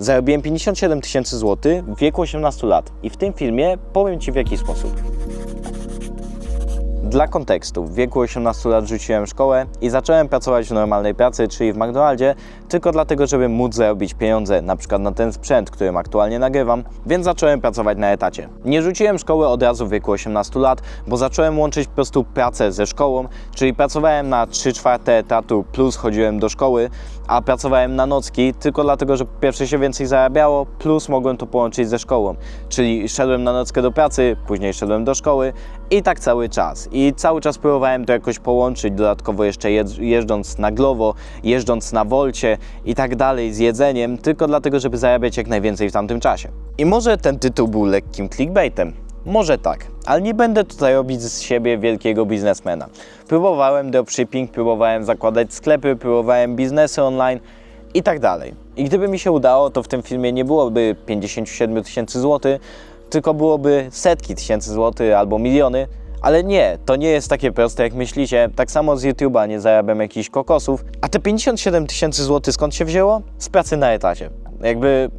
Zarobiłem 57 tysięcy złotych w wieku 18 lat i w tym filmie powiem Ci w jaki sposób. Dla kontekstu, w wieku 18 lat rzuciłem szkołę i zacząłem pracować w normalnej pracy, czyli w McDonaldzie, tylko dlatego, żeby móc zarobić pieniądze, na przykład na ten sprzęt, którym aktualnie nagrywam, więc zacząłem pracować na etacie. Nie rzuciłem szkoły od razu w wieku 18 lat, bo zacząłem łączyć po prostu pracę ze szkołą, czyli pracowałem na 3 czwarte etatu plus chodziłem do szkoły, a pracowałem na nocki tylko dlatego, że pierwsze się więcej zarabiało, plus mogłem to połączyć ze szkołą. Czyli szedłem na nockę do pracy, później szedłem do szkoły i tak cały czas. I cały czas próbowałem to jakoś połączyć, dodatkowo jeszcze jeżdżąc na Glovo, jeżdżąc na Wolcie i tak dalej z jedzeniem, tylko dlatego, żeby zarabiać jak najwięcej w tamtym czasie. I może ten tytuł był lekkim clickbaitem. Może tak, ale nie będę tutaj robić z siebie wielkiego biznesmena. Próbowałem dropshipping, próbowałem zakładać sklepy, próbowałem biznesy online i tak dalej. I gdyby mi się udało, to w tym filmie nie byłoby 57 tysięcy złotych, tylko byłoby setki tysięcy złotych albo miliony, ale nie, to nie jest takie proste jak myślicie. Tak samo z YouTube'a nie zarabiam jakichś kokosów. A te 57 tysięcy złotych skąd się wzięło? Z pracy na etacie. Jakby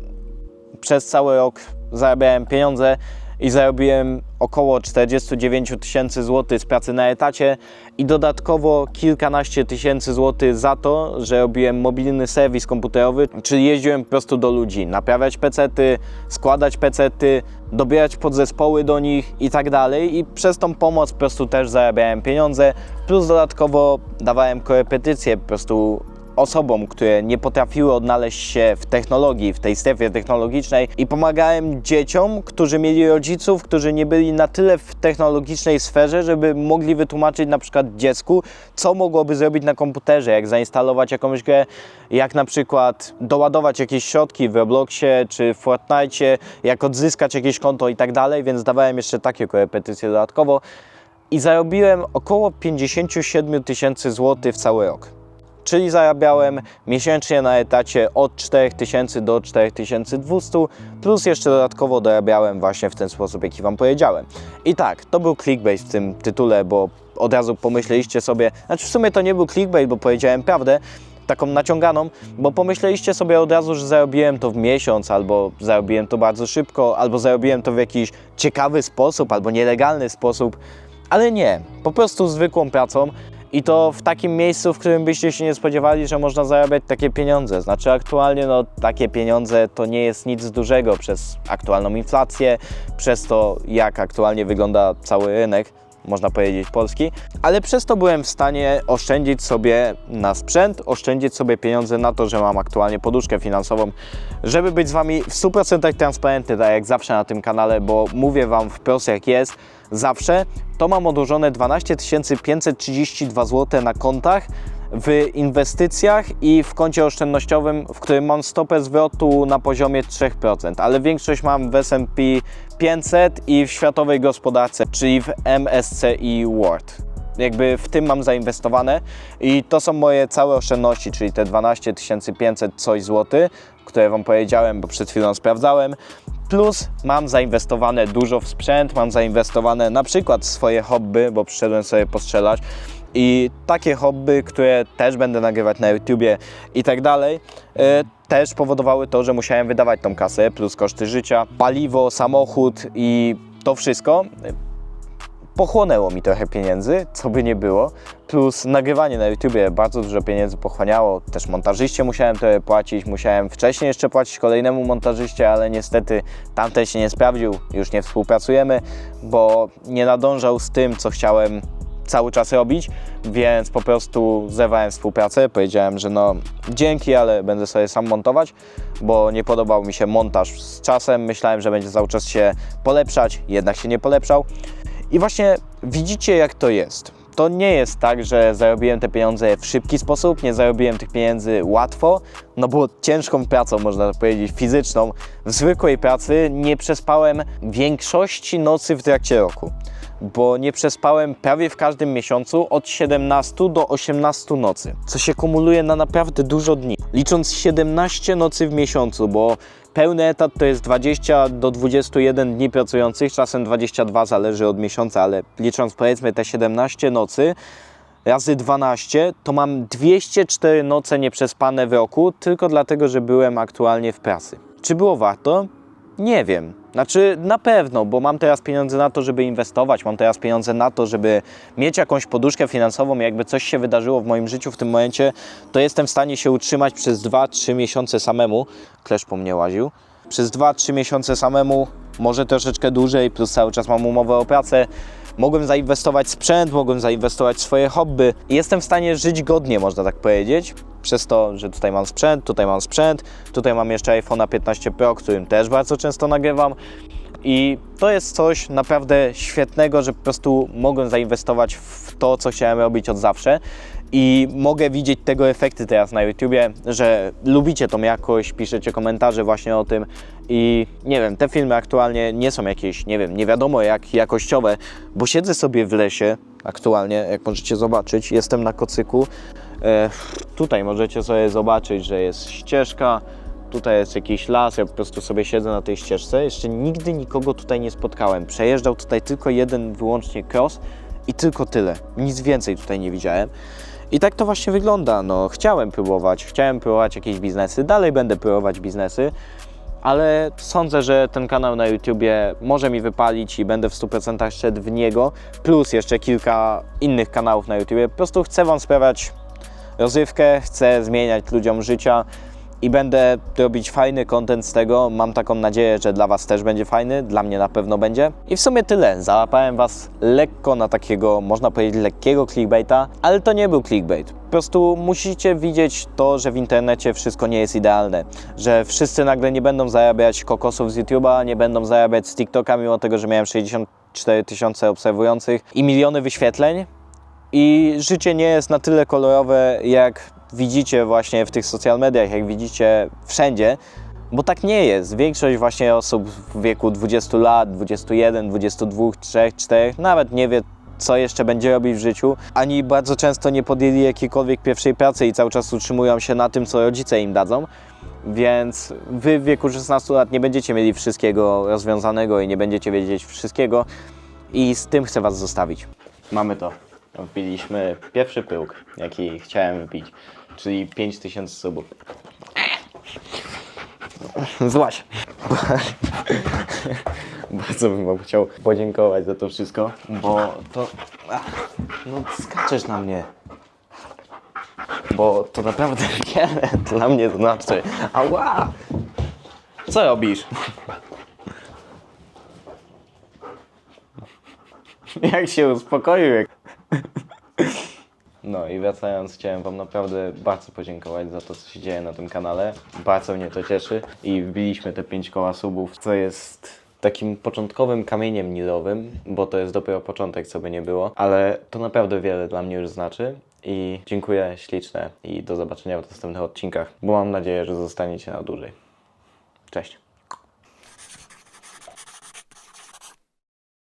przez cały rok zarabiałem pieniądze i zarobiłem około 49 tysięcy złotych z pracy na etacie i dodatkowo kilkanaście tysięcy złotych za to, że robiłem mobilny serwis komputerowy, czyli jeździłem po prostu do ludzi, naprawiać pecety, składać pecety, dobierać podzespoły do nich i tak dalej. I przez tą pomoc po prostu też zarabiałem pieniądze, plus dodatkowo dawałem korepetycje po prostu osobom, które nie potrafiły odnaleźć się w technologii, w tej strefie technologicznej i pomagałem dzieciom, którzy mieli rodziców, którzy nie byli na tyle w technologicznej sferze, żeby mogli wytłumaczyć na przykład dziecku, co mogłoby zrobić na komputerze, jak zainstalować jakąś grę, jak na przykład doładować jakieś środki w Robloxie czy w Fortnite, jak odzyskać jakieś konto i tak dalej, więc dawałem jeszcze takie korepetycje dodatkowo i zarobiłem około 57 tysięcy złotych w cały rok. Czyli zarabiałem miesięcznie na etacie od 4000 do 4200, plus jeszcze dodatkowo dorabiałem właśnie w ten sposób, jaki Wam powiedziałem. I tak, to był clickbait w tym tytule, bo od razu pomyśleliście sobie, znaczy w sumie to nie był clickbait, bo powiedziałem prawdę, taką naciąganą, bo pomyśleliście sobie od razu, że zarobiłem to w miesiąc, albo zarobiłem to bardzo szybko, albo zarobiłem to w jakiś ciekawy sposób, albo nielegalny sposób, ale nie, po prostu zwykłą pracą i to w takim miejscu, w którym byście się nie spodziewali, że można zarabiać takie pieniądze. Znaczy aktualnie no, takie pieniądze to nie jest nic dużego przez aktualną inflację, przez to jak aktualnie wygląda cały rynek, można powiedzieć polski, ale przez to byłem w stanie oszczędzić sobie na sprzęt, oszczędzić sobie pieniądze na to, że mam aktualnie poduszkę finansową, żeby być z Wami w 100% transparentny, tak jak zawsze na tym kanale, bo mówię Wam wprost jak jest, zawsze, to mam odłożone 12 532 zł na kontach w inwestycjach i w koncie oszczędnościowym, w którym mam stopę zwrotu na poziomie 3%, ale większość mam w S&P 500 i w światowej gospodarce, czyli w MSCI World. Jakby w tym mam zainwestowane i to są moje całe oszczędności, czyli te 12 500 coś złotych, które Wam powiedziałem, bo przed chwilą sprawdzałem. Plus mam zainwestowane dużo w sprzęt, mam zainwestowane na przykład w swoje hobby, bo przyszedłem sobie postrzelać. I takie hobby, które też będę nagrywać na YouTubie i tak dalej, e, też powodowały to, że musiałem wydawać tą kasę, plus koszty życia, paliwo, samochód i to wszystko pochłonęło mi trochę pieniędzy, co by nie było, plus nagrywanie na YouTubie bardzo dużo pieniędzy pochłaniało, też montażyście musiałem trochę płacić, musiałem wcześniej jeszcze płacić kolejnemu montażyście, ale niestety tamten się nie sprawdził, już nie współpracujemy, bo nie nadążał z tym, co chciałem cały czas robić, więc po prostu zerwałem współpracę, powiedziałem, że no dzięki, ale będę sobie sam montować, bo nie podobał mi się montaż. Z czasem, myślałem, że będzie cały czas się polepszać, jednak się nie polepszał. I właśnie widzicie, jak to jest. To nie jest tak, że zarobiłem te pieniądze w szybki sposób, nie zarobiłem tych pieniędzy łatwo, no bo ciężką pracą, można powiedzieć, fizyczną, w zwykłej pracy nie przespałem większości nocy w trakcie roku, bo nie przespałem prawie w każdym miesiącu od 17 do 18 nocy, co się kumuluje na naprawdę dużo dni. Licząc 17 nocy w miesiącu, bo Pełny etat to jest 20 do 21 dni pracujących, czasem 22, zależy od miesiąca, ale licząc powiedzmy te 17 nocy razy 12, to mam 204 noce nieprzespane w roku, tylko dlatego, że byłem aktualnie w pracy. Czy było warto? Nie wiem. Znaczy, na pewno, bo mam teraz pieniądze na to, żeby inwestować, mam teraz pieniądze na to, żeby mieć jakąś poduszkę finansową. Jakby coś się wydarzyło w moim życiu w tym momencie, to jestem w stanie się utrzymać przez 2-3 miesiące samemu. Klesz po mnie łaził. Przez 2-3 miesiące samemu, może troszeczkę dłużej, plus cały czas mam umowę o pracę. Mogłem zainwestować sprzęt, mogłem zainwestować swoje hobby jestem w stanie żyć godnie, można tak powiedzieć. Przez to, że tutaj mam sprzęt, tutaj mam sprzęt, tutaj mam jeszcze iPhone'a 15 Pro, którym też bardzo często nagrywam. I to jest coś naprawdę świetnego, że po prostu mogłem zainwestować w to, co chciałem robić od zawsze. I mogę widzieć tego efekty teraz na YouTubie, że lubicie tą jakość, piszecie komentarze właśnie o tym. I nie wiem, te filmy aktualnie nie są jakieś, nie wiem, nie wiadomo jak jakościowe, bo siedzę sobie w lesie aktualnie, jak możecie zobaczyć, jestem na kocyku. E, tutaj możecie sobie zobaczyć, że jest ścieżka, tutaj jest jakiś las, ja po prostu sobie siedzę na tej ścieżce. Jeszcze nigdy nikogo tutaj nie spotkałem. Przejeżdżał tutaj tylko jeden wyłącznie cross i tylko tyle. Nic więcej tutaj nie widziałem. I tak to właśnie wygląda. No, chciałem próbować, chciałem próbować jakieś biznesy, dalej będę próbować biznesy, ale sądzę, że ten kanał na YouTubie może mi wypalić i będę w 100% szedł w niego, plus jeszcze kilka innych kanałów na YouTubie. Po prostu chcę Wam sprawiać rozrywkę, chcę zmieniać ludziom życia i będę robić fajny content z tego. Mam taką nadzieję, że dla Was też będzie fajny, dla mnie na pewno będzie. I w sumie tyle. Załapałem Was lekko na takiego, można powiedzieć, lekkiego clickbaita, ale to nie był clickbait. Po prostu musicie widzieć to, że w internecie wszystko nie jest idealne, że wszyscy nagle nie będą zarabiać kokosów z YouTube'a, nie będą zarabiać z TikToka, mimo tego, że miałem 64 tysiące obserwujących i miliony wyświetleń. I życie nie jest na tyle kolorowe, jak widzicie właśnie w tych social mediach, jak widzicie wszędzie, bo tak nie jest. Większość właśnie osób w wieku 20 lat, 21, 22, 3, 4 nawet nie wie, co jeszcze będzie robić w życiu, ani bardzo często nie podjęli jakiejkolwiek pierwszej pracy i cały czas utrzymują się na tym, co rodzice im dadzą. Więc wy w wieku 16 lat nie będziecie mieli wszystkiego rozwiązanego i nie będziecie wiedzieć wszystkiego i z tym chcę Was zostawić. Mamy to. Wbiliśmy pierwszy pyłk, jaki chciałem wbić, czyli 5000 subów. Złaś. Bardzo bym Wam chciał podziękować za to wszystko, bo to... No skaczesz na mnie. Bo to naprawdę wiele dla mnie znaczy. Ała! Co robisz? Jak się uspokoił. jak- i wracając, chciałem Wam naprawdę bardzo podziękować za to, co się dzieje na tym kanale. Bardzo mnie to cieszy i wbiliśmy te 5 koła subów, co jest takim początkowym kamieniem milowym, bo to jest dopiero początek, co by nie było, ale to naprawdę wiele dla mnie już znaczy. I dziękuję śliczne i do zobaczenia w następnych odcinkach, bo mam nadzieję, że zostaniecie na dłużej. Cześć.